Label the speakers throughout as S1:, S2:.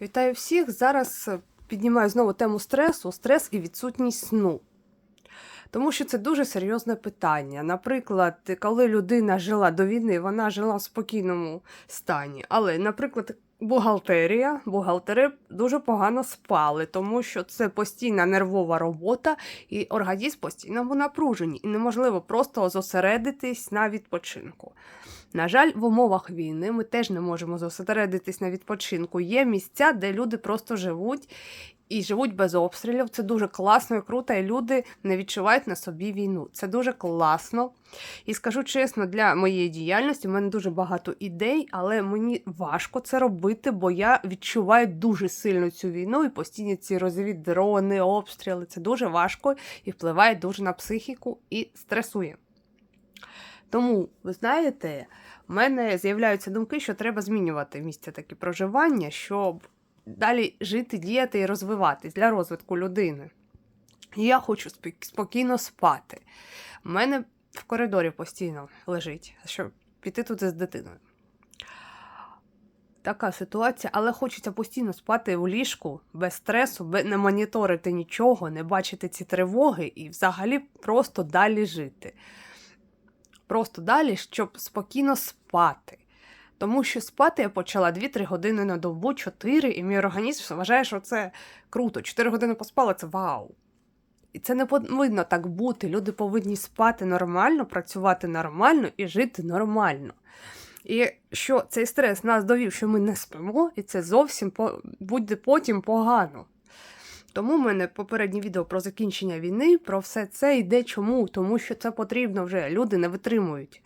S1: Вітаю всіх! Зараз е, піднімаю знову тему стресу, стрес і відсутність сну. Тому що це дуже серйозне питання. Наприклад, коли людина жила до війни, вона жила в спокійному стані. Але, наприклад, бухгалтерія, бухгалтери дуже погано спали, тому що це постійна нервова робота, і організм постійно в напруженні, і неможливо просто зосередитись на відпочинку. На жаль, в умовах війни ми теж не можемо зосередитись на відпочинку. Є місця, де люди просто живуть і живуть без обстрілів. Це дуже класно і круто, і люди не відчувають на собі війну. Це дуже класно. І скажу чесно, для моєї діяльності в мене дуже багато ідей, але мені важко це робити, бо я відчуваю дуже сильно цю війну і постійні ці розові дрони, обстріли. Це дуже важко і впливає дуже на психіку і стресує. Тому, ви знаєте, в мене з'являються думки, що треба змінювати місця такі проживання, щоб далі жити, діяти і розвиватись для розвитку людини. Я хочу спокійно спати. У мене в коридорі постійно лежить, щоб піти туди з дитиною. Така ситуація, але хочеться постійно спати у ліжку без стресу, не моніторити нічого, не бачити ці тривоги і взагалі просто далі жити. Просто далі, щоб спокійно спати. Тому що спати я почала 2-3 години на добу, 4, і мій організм вважає, що це круто. 4 години поспала це вау. І це не повинно так бути. Люди повинні спати нормально, працювати нормально і жити нормально. І що цей стрес нас довів, що ми не спимо, і це зовсім буде потім погано. Тому в мене попереднє відео про закінчення війни, про все це йде чому? Тому що це потрібно вже, люди не витримують.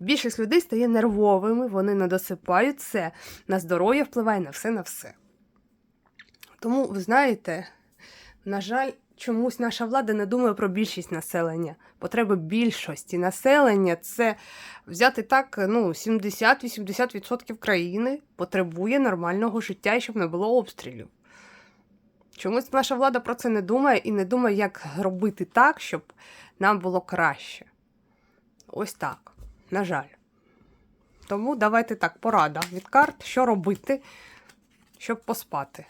S1: Більшість людей стає нервовими, вони не досипають це, на здоров'я впливає на все на все. Тому, ви знаєте, на жаль, чомусь наша влада не думає про більшість населення. Потреби більшості населення це взяти так, ну, 70-80% країни потребує нормального життя щоб не було обстрілів. Чомусь наша влада про це не думає і не думає, як робити так, щоб нам було краще. Ось так. На жаль. Тому давайте так, порада від карт, що робити, щоб поспати.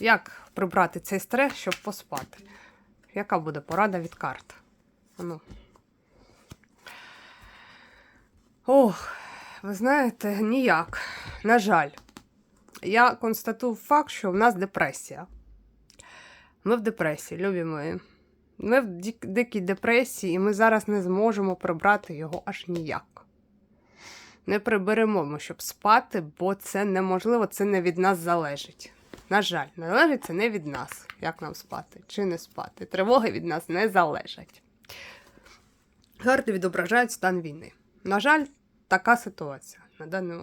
S1: Як прибрати цей стрес, щоб поспати? Яка буде порада від карт? Ну. Ох, ви знаєте, ніяк. На жаль. Я констатую факт, що в нас депресія. Ми в депресії, любі мої. Ми в дик- дикій депресії, і ми зараз не зможемо прибрати його аж ніяк. Не приберемо щоб спати, бо це неможливо, це не від нас залежить. На жаль, залежить це не від нас, як нам спати чи не спати. Тривоги від нас не залежать. Карти відображають стан війни. На жаль, така ситуація на даний